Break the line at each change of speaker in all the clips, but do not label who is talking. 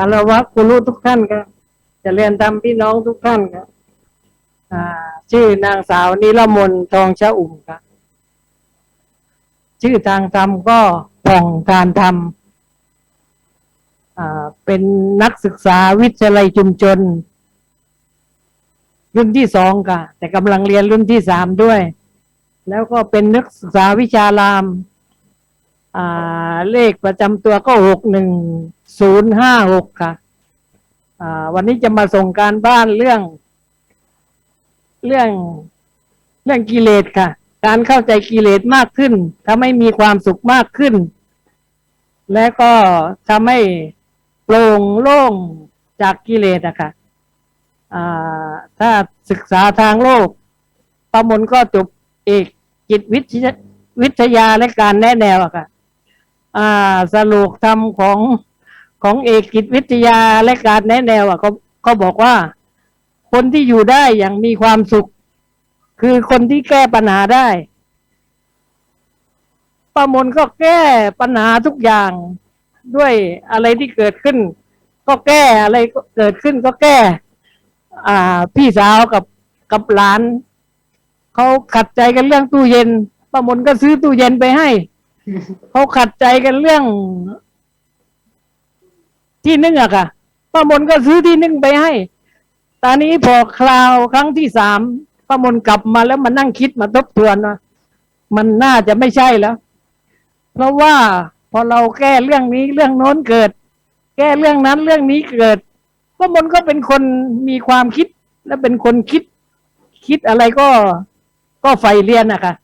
คารวะคุณรู้ทุกท่านครับจะเรียนตามพี่น้องทุกท่านครับชื่อนางสาวนิรมนทองชะอุ่มครับชื่อทางธรรมก็ผ่องการธรรมเป็นนักศึกษาวิทยาลัยชุมชน รุ่นที่สองค่ะ แต่กำลังเรียนรุ่นที่สามด้วย แล้วก็เป็นนักศึกษาวิชาราม เลขประจำตัวก็หกหนึ่งศูนย์ห้าหกค่ะวันนี้จะมาส่งการบ้านเรื่อง เรื่องเรื่องกิเลสค่ะ การเข้าใจกิเลสมากขึ้นทำให้มีความสุขมากขึ้น และก็ทำให้โปร่งโล่งจากกิเลสอะค่ะถ้าศึกษาทางโลก ประมลก็จบเอกจิตวิทยาและการแนะแนวอะค่ะ สรุปธรรมของของเอกจิตวิทยาและการแนะแนวอะเขาเขาบอกว่า คนที่อยู่ได้อย่างมีความสุข คือคนที่แก้ปัญหาได้ประมลก็แก้ปัญหาทุกอย่างด้วยอะไรที่เกิดขึ้น ก็แก้อะไรก็เกิดขึ้นก็แก้ อ่า พี่สาวกับกับหลานเขาขัดใจกันเรื่องตู้เย็นประมลก็ซื้อตู้เย็นไปให้ เขาขัดใจกันเรื่อง ที่นึ่งอะค่ะประมลก็ซื้อที่นึ่งไปให้ ตอนนี้พอคราวครั้งที่สามป้ามนกลับมาแล้วมานั่งคิดมาทบทวนว่ามันน่าจะไม่ใช่แล้ว เพราะว่าพอเราแก้เรื่องนี้เรื่องโน้นเกิด แก้เรื่องนั้นเรื่องนี้เกิดป้ามนก็เป็นคนมีความคิดและเป็นคนคิด คิดอะไรก็ก็ใฝ่เรียนอะค่ะ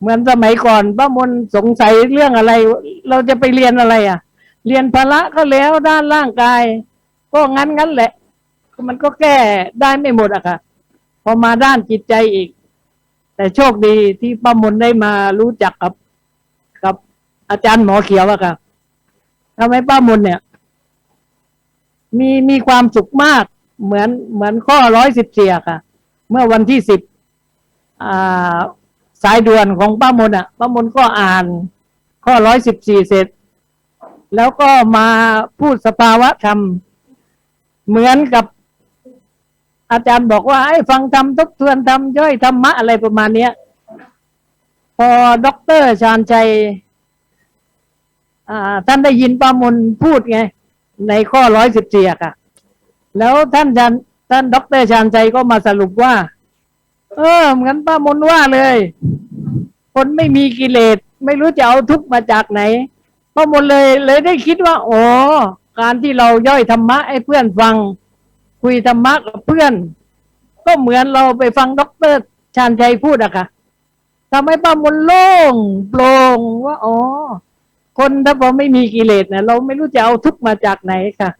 เหมือนสมัยก่อนป้ามนสงสัยเรื่องอะไร เราจะไปเรียนอะไรอะเรียนพละก็แล้วด้านร่างกาย ก็งั้นงั้นแหละ มันก็แก้ได้ไม่หมดอะค่ะพอมาด้านจิตใจอีก แต่โชคดีที่ป้ามนได้มารู้จักกับ กับอาจารย์หมอเขียวอะค่ะทำให้ป้ามนเนี่ย มีมีความสุขมาก เหมือนเหมือนข้อร้อยสิบเสียค่ะ เมื่อวันที่สิบอ่า สายด่วนของป้ามนอะป้ามนก็อ่านข้อร้อยสิบสี่เสร็จ แล้วก็มาพูดสภาวะธรรม เหมือนกับอาจารย์บอกว่าให้ฟังธรรมทบทวนธรรมย่อยธรรมะอะไรประมาณเนี้ย พอด็อกเตอร์ชาญชัยอ่าท่านได้ยินป้ามนพูดไง ในข้อร้อยสิบสี่ค่ะแล้วท่านชานท่านด็อกเตอร์ชาญชัยก็มาสรุปว่า เออเหมือนป้ามนว่าเลย คนไม่มีกิเลสไม่รู้จะเอาทุกข์มาจากไหนป้ามนเลยเลยได้คิดว่าอ๋อการที่เราย่อยธรรมะให้เพื่อนฟัง คุยธรรมะกับเพื่อน ก็เหมือนเราไปฟังด็อกเตอร์ชาญชัยพูดอะค่ะทำให้ป้ามนโล่งโปร่งว่าอ๋อคนถ้าพอไม่มีกิเลสเนี่ยเราไม่รู้จะเอาทุกข์มาจากไหนค่ะ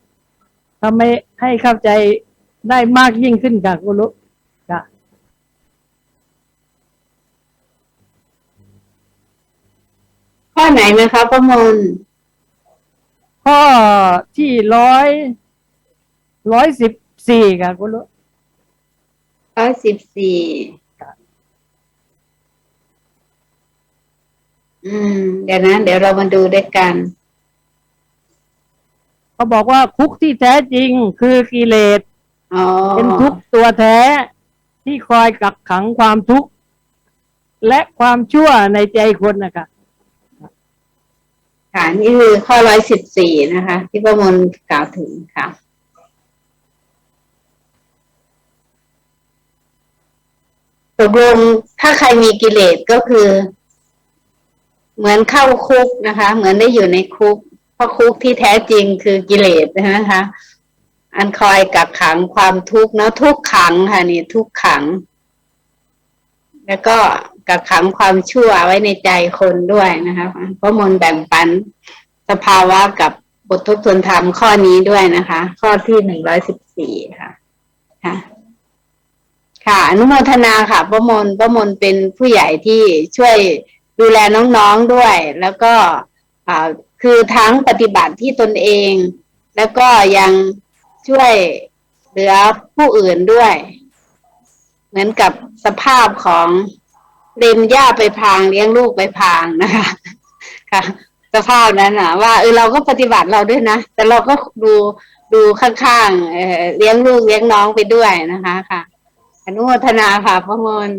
ทำให้ให้เข้าใจได้มากยิ่งขึ้นค่ะคุณลุค่ะ
ข้อ ไหนนะคะประมล
ข้อที่ร้อยร้อยสิบสี่ค่ะคุณลุ
ร้อยสิบสี่อืม เดี๋ยวนะ เดี๋ยวเรามาดูด้วยกัน
เขาบอกว่าคุกที่แท้จริงคือกิเลส
อ๋อ
เป็นทุกข์ตัวแท้ที่คอยกักขังความทุกข์และความชั่วในใจคนนะคะ
ค่ะนี่คือข้อร้อยสิบสี่นะคะ ที่ประมลกล่าวถึงค่ะตกลงถ้าใครมีกิเลสก็คือ เหมือนเข้าคุกนะคะ เหมือนได้อยู่ในคุก เพราะคุกที่แท้จริงคือกิเลสนะคะ อันคอยกักขังความทุกข์เนาะทุกขังค่ะนี่ทุกขัง แล้วก็ กักขังความชั่วไว้ในใจคนด้วยนะคะพระมนต์แบ่งปันสภาวะกับบททบทวนธรรมข้อนี้ด้วยนะคะ ข้อที่หนึ่งร้อยสิบสี่ค่ะค่ะค่ะอนุโมทนาค่ะประมลประมลเป็นผู้ใหญ่ที่ช่วยดูแลน้องๆด้วย แล้วก็คือทั้งปฏิบัติที่ตนเอง แล้วก็ยังช่วยเหลือผู้อื่นด้วย เหมือนกับสภาพของ รินหญ้าไปพางเลี้ยงลูกไปพางนะคะค่ะสภาพนั้นอะว่าเออเราก็ปฏิบัติเราด้วยนะ แต่เราก็ดูดูข้างๆเเลี้ยงลูกเลี้ยงน้องไปด้วยนะคะค่ะอนุโมทนาค่ะพระมน